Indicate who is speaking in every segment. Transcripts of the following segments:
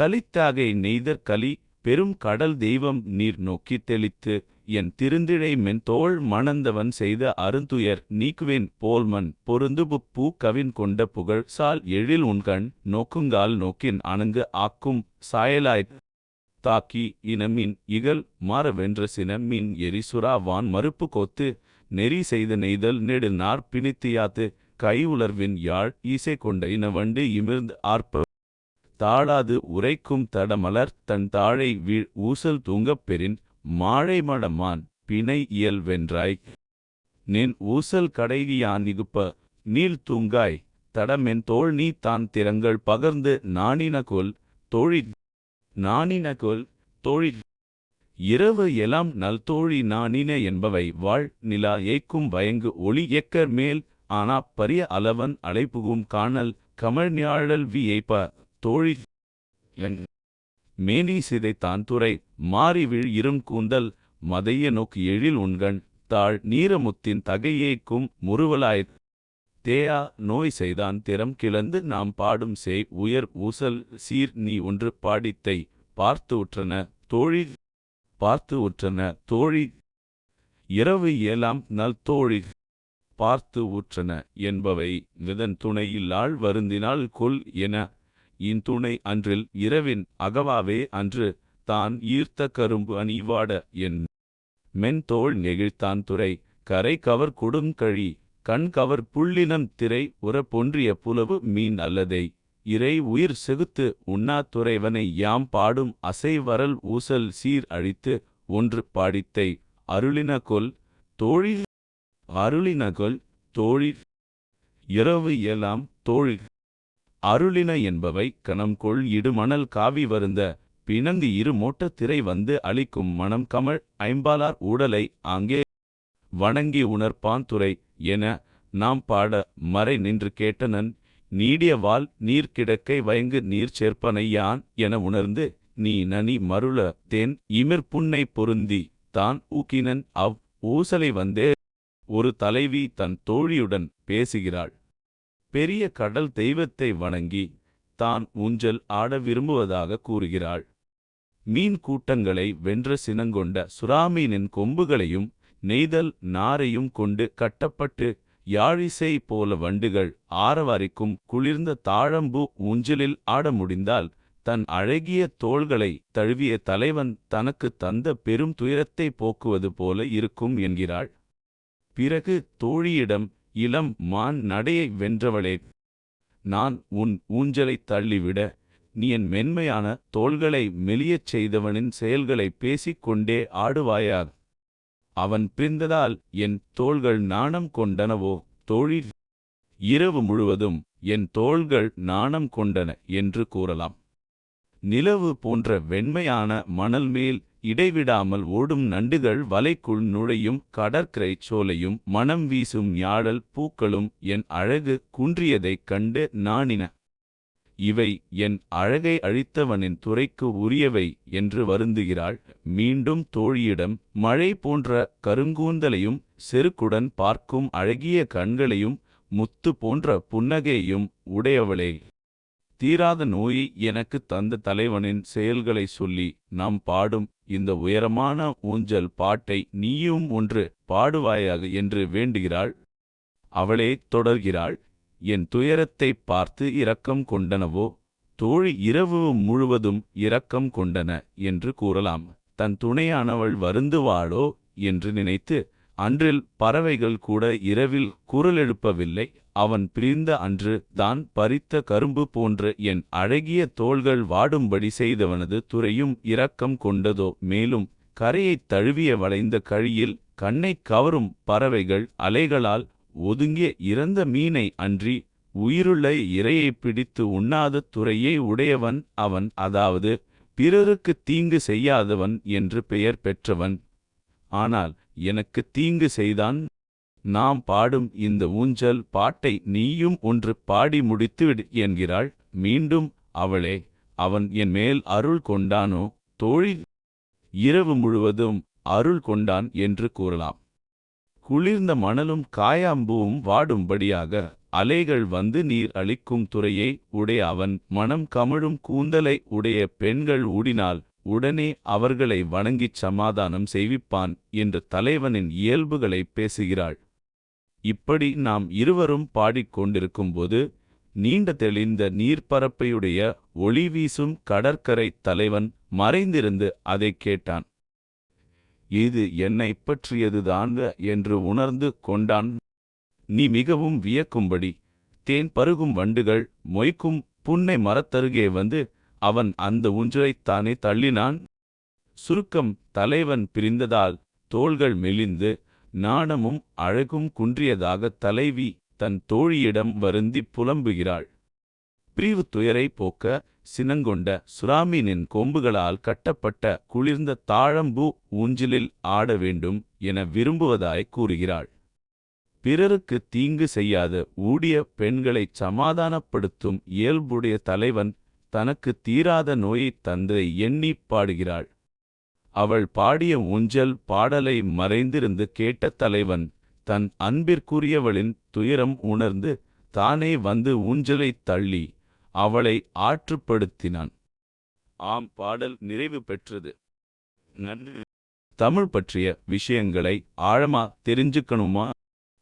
Speaker 1: கலித்தாகை நெய்தற் கலி பெரும் கடல் தெய்வம் நீர் நோக்கித் தெளித்து என் திருந்திழை மென்தோள் மணந்தவன் செய்த அருந்துயர் நீக்குவேன் போல்மன் பொருந்து பூ கவின் கொண்ட புகழ் சால் எழில் உண்கண் நோக்குங்கால் நோக்கின் அணங்கு ஆக்கும் சாயலாய் தாக்கி இனமின் இகல் மாறவென்ற சினமின் எரிசுறா வான் மறுப்பு கோத்து நெறி செய்த நெய்தல் நெடு பிணித்தியாத்து கை உலர்வின் யாழ் ஈசை கொண்ட இன வண்டு இமிர்ந்து ஆர்ப்ப தாழாது உரைக்கும் தடமலர் தன் தாழை வீழ் ஊசல் தூங்கப் பெறின் மாழை மடமான் பிணை இயல் வென்றாய். நின் ஊசல் கடைகியான் நிகுப்ப நீள் தூங்காய் தடமென் தோள் நீ தான் திறங்கள் பகர்ந்து நாணினகொல் தோழி நாணினகொல் தோழி இரவு எலாம் நல்தோழி நாணின என்பவை வாழ் நிலா ஏக்கும் வயங்கு ஒளி எக்கர் மேல் ஆனா பரிய அளவன் அழைப்புகும் காணல் கமழ்ஞாழல் வியைப்ப தோழி. மேனி சிதைத்தான் துறை மாறிவிழ் இரும் கூந்தல் மதைய நோக்கு எழில் உண்கண் தாழ் நீரமுத்தின் தகையேக்கும் முறுவலாய். தேயா நோய் செய்தான் திறம் கிளந்து நாம் பாடும் செய் உயர் ஊசல் சீர் நீ ஒன்று பாடித்தை பார்த்து உற்றன தோழி. பார்த்து உற்றன தோழி. இரவு ஏலாம் நல் தோழி. பார்த்து உற்றன என்பவை விதன் துணையில்லாள் வருந்தினால் கொல் என இன் துணை அன்றில் இரவின் அகவாவே அன்று தான் ஈர்த்த கரும்பு அணிவாட என் மென்தோள் நெகிழ்த்தான் துறை. கரை கவர் கொடுங்கழி கண் கவர் புள்ளினம் திரை உற பொன்றிய புலவு மீன் அல்லதை. இறை உயிர் செகுத்து உண்ணா துறைவனை யாம் பாடும் அசை வரல் ஊசல் சீர் அழித்து ஒன்று பாடித்தை. அருளின கொல் தோழி அருளினகொல் தோழி இரவு எல்லாம் தோழி அருளின என்பவை கணம் கொள் இடுமணல் காவி வருந்த பிணங்கு இரு மோட்ட திரை வந்து அளிக்கும் மணம் கமழ் ஐம்பாலார் ஊடலை ஆங்கே வணங்கி உணர்ப்பான் துறை என நாம் பாட மறை நின்று கேட்டனன் நீடிய வால் நீர் கிடக்கை வயங்கு நீர் சேர்ப்பனை யான் என உணர்ந்து நீ நனி மருள தேன் இமிர் புன்னை பொருந்தி தான் ஊக்கினன் அவ் ஊசலை வந்தே ஒரு தலைவி தன் தோழியுடன் பேசுகிறாள். பெரிய கடல் தெய்வத்தை வணங்கி தான் ஊஞ்சல் ஆட விரும்புவதாக கூறுகிறாள். மீன் கூட்டங்களை வென்ற சினங்கொண்ட சுறாமீனின் கொம்புகளையும் நெய்தல் நாரையும் கொண்டு கட்டப்பட்டு யாழிசை போல வண்டுகள் ஆரவாரிக்கும் குளிர்ந்த தாழம்பு ஊஞ்சலில் ஆட முடிந்தால் தன் அழகிய தோள்களை தழுவிய தலைவன் தனக்கு தந்த பெரும் துயரத்தை போக்குவது போல இருக்கும் என்கிறாள். பிறகு தோழியிடம் இளம் மான் நடையை வென்றவளே. நான் உன் ஊஞ்சலைத் தள்ளிவிட நீ என் மென்மையான தோள்களை மெலியச் செய்தவனின் செயல்களைப் பேசிக்கொண்டே ஆடுவாயார் ஆடுவாயா அவன் பிரிந்ததால் என் தோள்கள் நாணம் கொண்டனவோ? தோழி இரவு முழுவதும் என் தோள்கள் நாணம் கொண்டன என்று கூறலாம். நிலவு போன்ற வெண்மையான மணல் மேல் இடைவிடாமல் ஓடும் நண்டுகள் வலைக்குள் நுழையும் கடற்கரைச் சோலையும் மனம் வீசும் யாழல் பூக்களும் என் அழகு குன்றியதைக் கண்டு நாணின. இவை என் அழகை அழித்தவனின் துறைக்கு உரியவை என்று வருந்துகிறாள். மீண்டும் தோழியிடம் மழை போன்ற கருங்கூந்தலையும் செருக்குடன் பார்க்கும் அழகிய கண்களையும் முத்து போன்ற புன்னகையையும் உடையவளே. தீராத நோயை எனக்கு தந்த தலைவனின் செயல்களை சொல்லி நாம் பாடும் இந்த உயரமான ஊஞ்சல் பாட்டை நீயும் ஒன்று பாடுவாயாக என்று வேண்டுகிறாள். அவளே தொடர்கிறாள். என் துயரத்தைப் பார்த்து இரக்கம் கொண்டனவோ? தோழி இரவு முழுவதும் இரக்கம் கொண்டன என்று கூறலாம். தன் துணையானவள் வருந்துவாளோ? என்று நினைத்து அன்றில் பறவைகள் கூட இரவில் குரலெழுப்பவில்லை அவன் பிரிந்த அன்று தான் பறித்த கரும்பு போன்ற என் அழகிய தோள்கள் வாடும்படி செய்தவனது துறையும் இரக்கம் கொண்டதோ? மேலும் கரையைத் தழுவிய வளைந்த கழியில் கண்ணைக் கவரும் பறவைகள் அலைகளால் ஒதுங்கிய இறந்த மீனை அன்றி உயிருள்ள இரையைப் பிடித்து உண்ணாத துறையை உடையவன் அவன். அதாவது பிறருக்கு தீங்கு செய்யாதவன் என்று பெயர் பெற்றவன். ஆனால் எனக்கு தீங்கு செய்தான். நாம் பாடும் இந்த ஊஞ்சல் பாட்டை நீயும் ஒன்று பாடி முடித்துவிடு என்கிறாள். மீண்டும் அவளே அவன் என் மேல் அருள் கொண்டானோ தோழி? இரவு முழுவதும் அருள் கொண்டான் என்று கூறலாம். குளிர்ந்த மணலும் காயாம்பூவும் வாடும்படியாக அலைகள் வந்து நீர் அளிக்கும் துறையை உடைய அவன் மனம் கமழும் கூந்தலை உடைய பெண்கள் ஊடினால் உடனே அவர்களை வணங்கிச் சமாதானம் செய்விப்பான் என்று தலைவனின் இயல்புகளை பேசுகிறாள். இப்படி நாம் இருவரும் பாடிக்கொண்டிருக்கும்போது நீண்ட தெளிந்த நீர்ப்பரப்பையுடைய ஒளி வீசும் கடற்கரை தலைவன் மறைந்திருந்து அதைக் கேட்டான். இது என்னைப் பற்றியதுதான் என்று உணர்ந்து கொண்டான். நீ மிகவும் வியக்கும்படி தேன் பருகும் வண்டுகள் மொய்க்கும் புன்னை மரத்தருகே வந்து அவன் அந்த ஊஞ்சலைத் தானே தள்ளினான்? சுருக்கம் தலைவன் பிரிந்ததால் தோள்கள் மெலிந்து நாணமும் அழகும் குன்றியதாக தலைவி தன் தோழியிடம் வருந்தி புலம்புகிறாள். பிரிவு துயரை போக்க சினங்கொண்ட சுராமீனின் கொம்புகளால் கட்டப்பட்ட குளிர்ந்த தாழம்பூ ஊஞ்சலில் ஆட வேண்டும் என விரும்புவதாய் கூறுகிறாள். பிறருக்கு தீங்கு செய்யாத ஊடிய பெண்களைச் சமாதானப்படுத்தும் இயல்புடைய தலைவன் தனக்கு தீராத நோயைத் தந்ததை எண்ணிப் பாடுகிறாள். அவள் பாடிய ஊஞ்சல் பாடலை மறைந்திருந்து கேட்ட தலைவன் தன் அன்பிற்குரியவளின் துயரம் உணர்ந்து தானே வந்து ஊஞ்சலைத் தள்ளி அவளை ஆற்றுப்படுத்தினான். ஆம் பாடல் நிறைவு பெற்றது. நன்றி. தமிழ் பற்றிய விஷயங்களை ஆழமா தெரிஞ்சுக்கணுமா?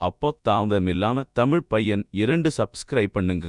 Speaker 1: அப்போ தாமதமில்லாம தமிழ் பையன் இரண்டு சப்ஸ்கிரைப் பண்ணுங்க.